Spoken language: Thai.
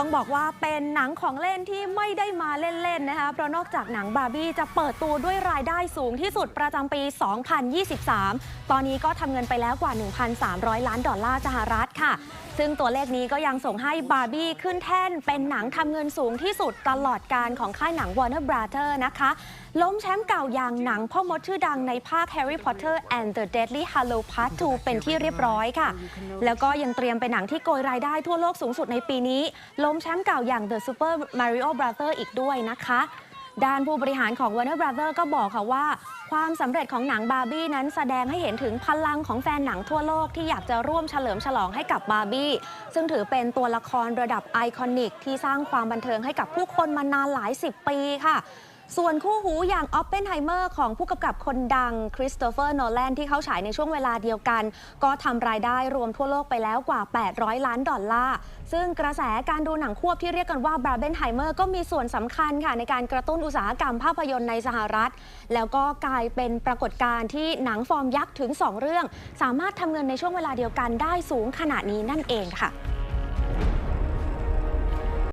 ต้องบอกว่าเป็นหนังของเล่นที่ไม่ได้มาเล่นๆ นะคะ เพราะนอกจากหนังบาร์บี้จะเปิดตัวด้วยรายได้สูงที่สุดประจำปี 2023 ตอนนี้ก็ทำเงินไปแล้วกว่า 1,300 ล้านดอลลาร์สหรัฐค่ะ ซึ่งตัวเลขนี้ก็ยังส่งให้บาร์บี้ขึ้นแท่น เป็นหนังทำเงินสูงที่สุดตลอดการของค่ายหนัง Warner Brother นะคะ ล้มแชมป์เก่าอย่างหนังพ่อมดชื่อดังในภาค Harry Potter and the Deadly Hallows Part 2 เป็นที่เรียบร้อยค่ะ แล้วก็ยังเตรียมเป็นหนังที่โกยรายได้ทั่วโลกสูงสุดในปีนี้ล้มแชมป์เก่าอย่าง The Super Mario Brother อีกด้วยนะคะ ด้านผู้บริหารของ Warner Brother ก็บอกค่ะว่า ความสำเร็จของหนังบาร์บี้นั้นแสดงให้เห็นถึงพลังของแฟนหนังทั่วโลกที่อยากจะร่วมเฉลิมฉลองให้กับบาร์บี้ซึ่งถือเป็นตัวละครระดับไอคอนิกที่สร้างความบันเทิงให้กับผู้คนมานานหลายสิบปีค่ะ ส่วนคู่หูอย่างออฟเปนไฮเมอร์ของผู้กำกับคนดังคริสโตเฟอร์โนแลนที่เข้าฉายในช่วงเวลาเดียวกัน ก็ทำรายได้รวมทั่วโลกไปแล้วกว่า 800 ล้านดอลลาร์ ซึ่งกระแสการดูหนังควบที่เรียกกันว่าบราเบนไฮเมอร์ก็มีส่วนสำคัญค่ะในการกระตุ้นอุตสาหกรรมภาพยนตร์ในสหรัฐ แล้วก็กลายเป็นปรากฏการณ์ที่หนังฟอร์มยักษ์ถึง 2 เรื่อง สามารถทำเงินในช่วงเวลาเดียวกันได้สูงขนาดนี้นั่นเองค่ะ